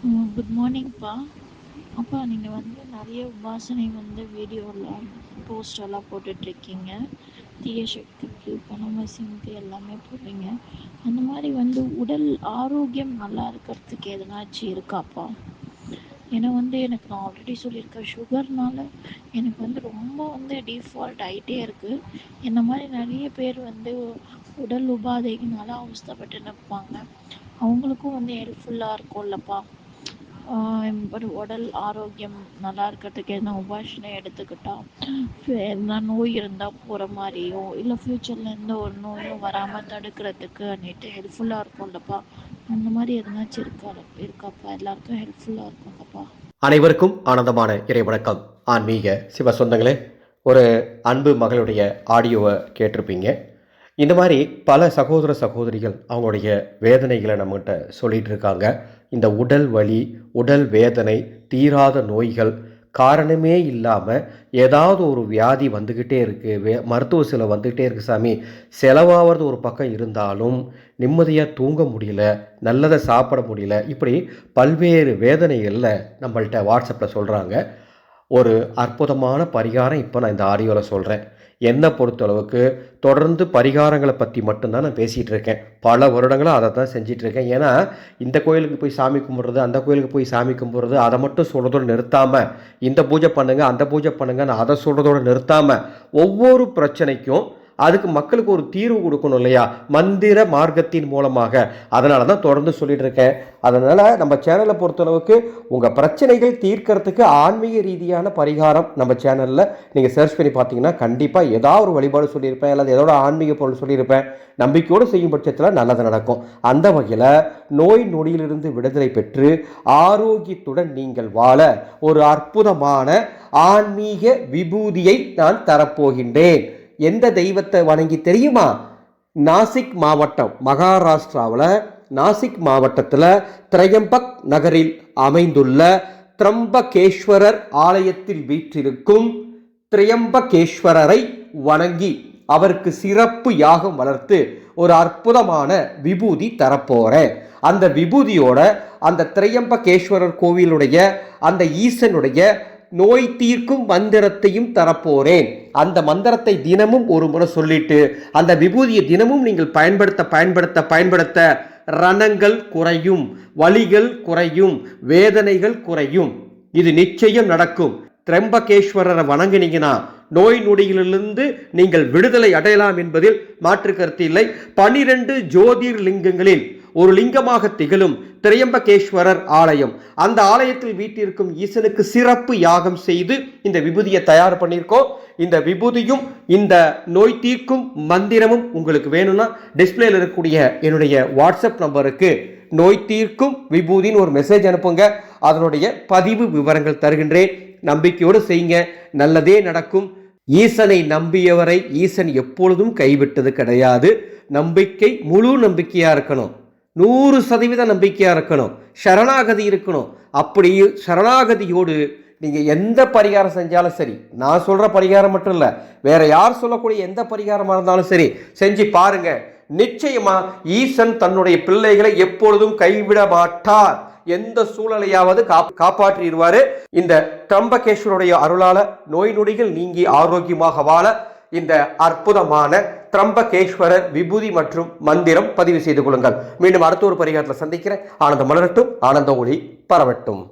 Good மார்னிங்ப்பா அப்பா நீங்கள் வந்து நிறைய உபாசனை வந்து வீடியோவில் போஸ்டெல்லாம் போட்டுட்ருக்கீங்க. தீய சக்திக்கு பணமசிங்க்கு எல்லாமே போடுறீங்க. அந்த மாதிரி வந்து உடல் ஆரோக்கியம் நல்லா இருக்கிறதுக்கு எதனாச்சும் இருக்காப்பா ஏன்னா வந்து எனக்கு நான் ஆல்ரெடி சொல்லியிருக்கேன் சுகர்னால எனக்கு வந்து ரொம்ப வந்து டிஃபால்ட் ஆகிட்டே இருக்குது இந்த மாதிரி நிறைய பேர் வந்து உடல் உபாதைக்குனால அவஸ்தைப்பட்டு நிற்பாங்க அவங்களுக்கும் வந்து ஹெல்ப்ஃபுல்லாக இருக்கும்லப்பா ஒரு உடல் ஆரோக்கியம் நல்லா இருக்கிறதுக்கு எதனா உபாஷனை எடுத்துக்கிட்டால் எதனா நோய் இருந்தால் போகிற மாதிரியோ இல்லை ஃப்யூச்சரில் எந்த ஒரு நோயும் வராமல் தடுக்கிறதுக்கு அன்னிட்டு ஹெல்ப்ஃபுல்லாக இருக்கும்லப்பா அந்த மாதிரி எதனாச்சும் இருக்கா இருக்காப்பா? எல்லாருக்கும் ஹெல்ப்ஃபுல்லாக இருக்கும்லப்பா அனைவருக்கும் ஆனந்தமான இறை வணக்கம் ஆன்மீக சிவ சொந்தங்களே ஒரு அன்பு மகளுடைய ஆடியோவை கேட்டிருப்பீங்க. இந்த மாதிரி பல சகோதர சகோதரிகள் அவங்களுடைய வேதனைகளை நம்மகிட்ட சொல்லிகிட்டு இருக்காங்க. இந்த உடல் வலி உடல் வேதனை தீராத நோய்கள் காரணமே இல்லாமல் ஏதாவது ஒரு வியாதி வந்துக்கிட்டே இருக்குது வே மருத்துவ செலவு வந்துக்கிட்டே இருக்குது சாமி. செலவாகிறது ஒரு பக்கம் இருந்தாலும் நிம்மதியாக தூங்க முடியல நல்லதை சாப்பிட முடியல இப்படி பல்வேறு வேதனைகளில் நம்மள்கிட்ட வாட்ஸ்அப்பில் சொல்கிறாங்க ஒரு அற்புதமான பரிகாரம் இப்போ நான் இந்த ஆடியோவில் சொல்கிறேன் என்னை பொறுத்தளவுக்கு தொடர்ந்து பரிகாரங்களை பற்றி மட்டும்தான் நான் பேசிகிட்டு இருக்கேன். பல வருடங்களாக அதை தான் செஞ்சிட்ருக்கேன் ஏன்னா இந்த கோயிலுக்கு போய் சாமி கும்பிட்றது அந்த கோயிலுக்கு போய் சாமி கும்பிட்றது அதை மட்டும் சொல்கிறதோடு நிறுத்தாமல் இந்த பூஜை பண்ணுங்கள் அந்த பூஜை பண்ணுங்க நான் அதை சொல்கிறதோடு நிறுத்தாமல் ஒவ்வொரு பிரச்சனைக்கும் அதுக்கு மக்களுக்கு ஒரு தீர்வு கொடுக்கணும் இல்லையா? மந்திர மார்க்கத்தின் மூலமாக. அதனால தான் தொடர்ந்து சொல்லிட்டு இருக்கேன். அதனால் நம்ம சேனலை பொறுத்தளவுக்கு உங்கள் பிரச்சனைகள் தீர்க்கறதுக்கு ஆன்மீக ரீதியான பரிகாரம் நம்ம சேனலில் நீங்கள் சர்ச் பண்ணி பார்த்தீங்கன்னா கண்டிப்பாக ஏதாவது ஒரு வழிபாடு சொல்லியிருப்பேன் அல்லது ஏதோ ஆன்மீக பொருள் சொல்லியிருப்பேன். நம்பிக்கையோடு செய்யும் பட்சத்தில் நல்லது நடக்கும். அந்த வகையில் நோய் நொடியிலிருந்து விடுதலை பெற்று ஆரோக்கியத்துடன் நீங்கள் வாழ ஒரு அற்புதமான ஆன்மீக விபூதியை நான் தரப்போகின்றேன். எந்த தெய்வத்தை வணங்கி தெரியுமா? நாசிக் மாவட்டம் மகாராஷ்டிராவில் நாசிக் மாவட்டத்தில் திரையம்பக் நகரில் அமைந்துள்ள திரம்பகேஸ்வரர் ஆலயத்தில் வீற்றிருக்கும் திரையம்பகேஸ்வரரை வணங்கி அவருக்கு சிறப்பு யாகம் வளர்த்து ஒரு அற்புதமான விபூதி தரப்போகிறேன் அந்த விபூதியோட அந்த திரையம்பகேஸ்வரர் கோவிலுடைய அந்த ஈசனுடைய நோய் தீர்க்கும் மந்திரத்தையும் தரப்போறேன். அந்த மந்திரத்தை தினமும் ஒரு முறை சொல்லிட்டு அந்த விபூதியை தினமும் நீங்கள் பயன்படுத்த பயன்படுத்த பயன்படுத்த ரணங்கள் குறையும் வலிகள் குறையும் வேதனைகள் குறையும். இது நிச்சயம் நடக்கும். திரம்பகேஸ்வரரை வணங்கினீங்கன்னா நோய் நொடிகளிலிருந்து நீங்கள் விடுதலை அடையலாம் என்பதில் மாற்று கருத்து இல்லை. பனிரெண்டு ஜோதிர் லிங்கங்களில் ஒரு லிங்கமாக திகழும் திரையம்பகேஸ்வரர் ஆலயம். அந்த ஆலயத்தில் வீட்டிற்கும் ஈசனுக்கு சிறப்பு யாகம் செய்து இந்த விபூதியை தயார் பண்ணியிருக்கோம். இந்த விபூதியும் இந்த நோய் தீர்க்கும் மந்திரமும் உங்களுக்கு வேணும்னா டிஸ்பிளேல இருக்கக்கூடிய என்னுடைய வாட்ஸ்அப் நம்பருக்கு நோய் தீர்க்கும் விபூதின்னு ஒரு மெசேஜ் அனுப்புங்க. அதனுடைய பதிவு விவரங்கள் தருகின்றேன். நம்பிக்கையோடு செய்யுங்க. நல்லதே நடக்கும். ஈசனை நம்பியவரை ஈசன் எப்பொழுதும் கைவிட்டது கிடையாது. நம்பிக்கை முழு நம்பிக்கையாக இருக்கணும். நூறு சதவீத நம்பிக்கையாக இருக்கணும். சரணாகதி இருக்கணும். அப்படி சரணாகதியோடு நீங்கள் எந்த பரிகாரம் செஞ்சாலும் சரி நான் சொல்கிற பரிகாரம் மட்டும் இல்லை வேறு யார் சொல்லக்கூடிய எந்த பரிகாரமாக இருந்தாலும் சரி செஞ்சு பாருங்கள் நிச்சயமாக ஈசன் தன்னுடைய பிள்ளைகளை எப்பொழுதும் கைவிட மாட்டார். எந்த சூழலையாவது காப்பாற்றிடுவார். இந்த திரம்பகேஸ்வருடைய அருளால் நோய் நொடிகள் நீங்கி ஆரோக்கியமாக வாழ இந்த அற்புதமான திரம்பகேஸ்வரர் விபூதி மற்றும் மந்திரம் பதிவு செய்து கொள்ளுங்கள். மீண்டும் அடுத்த ஒரு பரிகாரத்தில் சந்திக்கிறேன். ஆனந்த மலரட்டும் ஆனந்த ஒளி பரவட்டும்.